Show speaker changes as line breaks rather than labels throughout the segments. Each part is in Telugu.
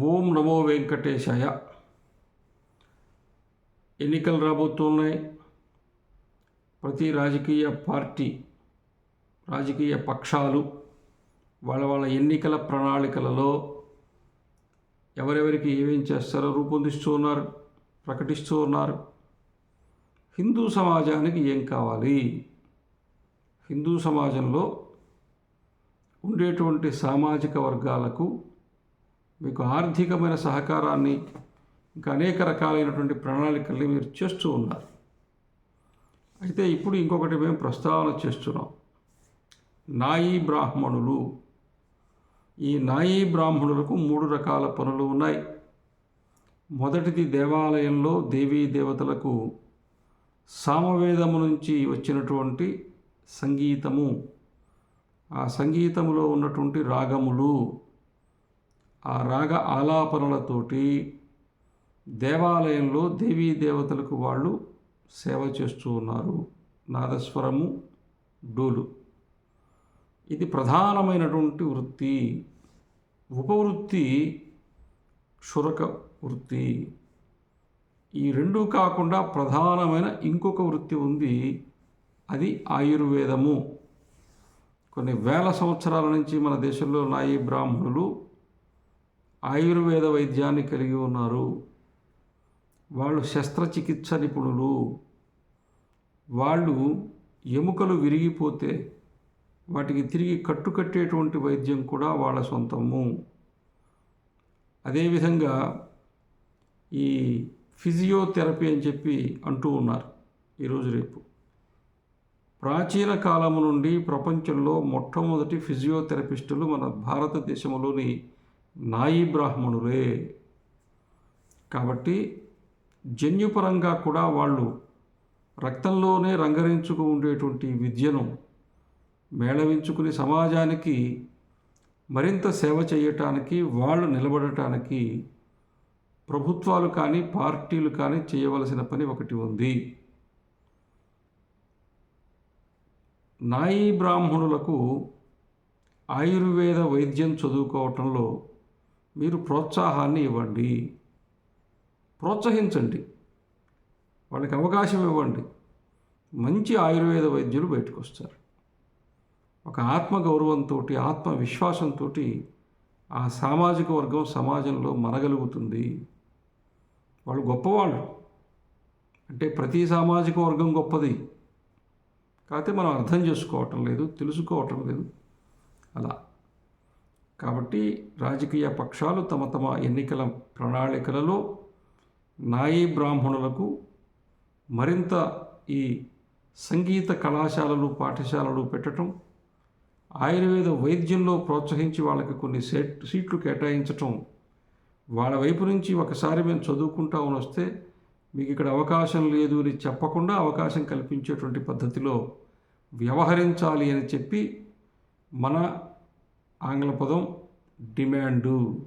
ఓం నమో వెంకటేశాయ. ఎన్నికలు రాబోతున్నాయి. ప్రతి రాజకీయ పార్టీ రాజకీయ పక్షాలు వాళ్ళ వాళ్ళ ఎన్నికల ప్రణాళికలలో ఎవరెవరికి ఏమేం చేస్తారో రూపొందిస్తూ ఉన్నారు ప్రకటిస్తూ ఉన్నారు. హిందూ సమాజానికి ఏం కావాలి? హిందూ సమాజంలో ఉండేటువంటి సామాజిక వర్గాలకు మీకు ఆర్థికమైన సహకారాన్ని ఇంకా అనేక రకాలైనటువంటి ప్రణాళికల్ని మీరు చేస్తూ ఉన్నారు. అయితే ఇప్పుడు ఇంకొకటి మేము ప్రస్తావన చేస్తున్నాం. నాయి బ్రాహ్మణులు. ఈ నాయి బ్రాహ్మణులకు మూడు రకాల పనులు ఉన్నాయి. మొదటిది దేవాలయంలో దేవీ దేవతలకు సామవేదము నుంచి వచ్చినటువంటి సంగీతము. ఆ సంగీతములో ఉన్నటువంటి రాగములు. ఆ రాగ ఆలాపనలతోటి దేవాలయంలో దేవీ దేవతలకు వాళ్ళు సేవ చేస్తూ ఉన్నారు. నాదస్వరము డోలు. ఇది ప్రధానమైనటువంటి వృత్తి. ఉపవృత్తి క్షురక వృత్తి. ఈ రెండు కాకుండా ప్రధానమైన ఇంకొక వృత్తి ఉంది. అది ఆయుర్వేదము. కొన్ని వేల సంవత్సరాల నుంచి మన దేశంలో నాయి బ్రాహ్మణులు ఆయుర్వేద వైద్యాన్ని కలిగి ఉన్నారు. వాళ్ళు శస్త్రచికిత్స నిపుణులు. వాళ్ళు ఎముకలు విరిగిపోతే వాటికి తిరిగి కట్టుకట్టేటువంటి వైద్యం కూడా వాళ్ళ సొంతము. అదేవిధంగా ఈ ఫిజియోథెరపీ అని చెప్పి అంటూ ఉన్నారు ఈరోజు రేపు. ప్రాచీన కాలము నుండి ప్రపంచంలో మొట్టమొదటి ఫిజియోథెరపిస్టులు మన భారతదేశంలోని నాయి బ్రాహ్మణులే కాబట్టి జన్యుపరంగా కూడా వాళ్ళు రక్తంలోనే రంగరించుకు ఉండేటువంటి విద్యను మేళవించుకుని సమాజానికి మరింత సేవ చేయటానికి వాళ్ళు నిలబడటానికి ప్రభుత్వాలు కానీ పార్టీలు కానీ చేయవలసిన పని ఒకటి ఉంది. నాయీ బ్రాహ్మణులకు ఆయుర్వేద వైద్యం చదువుకోవటంలో మీరు ప్రోత్సాహాన్ని ఇవ్వండి. ప్రోత్సహించండి. వాళ్ళకి అవకాశం ఇవ్వండి. మంచి ఆయుర్వేద వైద్యులు బయటకు వస్తారు ఒక ఆత్మగౌరవంతో ఆత్మవిశ్వాసంతో ఆ సామాజిక వర్గం సమాజంలో మనగలుగుతుంది వాళ్ళు గొప్పవాళ్ళు. అంటే ప్రతి సామాజిక వర్గం గొప్పది. కాకపోతే మనం అర్థం చేసుకోవటం లేదు తెలుసుకోవటం లేదు. అలా. కాబట్టి రాజకీయ పక్షాలు తమ తమ ఎన్నికల ప్రణాళికలలో నాయీ బ్రాహ్మణులకు మరింత ఈ సంగీత కళాశాలలు పాఠశాలలు పెట్టడం ఆయుర్వేద వైద్యంలో ప్రోత్సహించి వాళ్ళకి కొన్ని సెట్ సీట్లు కేటాయించటం వాళ్ళ వైపు నుంచి ఒకసారి మేము చదువుకుంటామని వస్తే మీకు ఇక్కడ అవకాశం లేదు అని చెప్పకుండా అవకాశం కల్పించేటువంటి పద్ధతిలో వ్యవహరించాలి అని చెప్పి మన ఆంగ్ల పదం డిమాండు.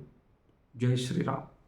జై శ్రీరామ్.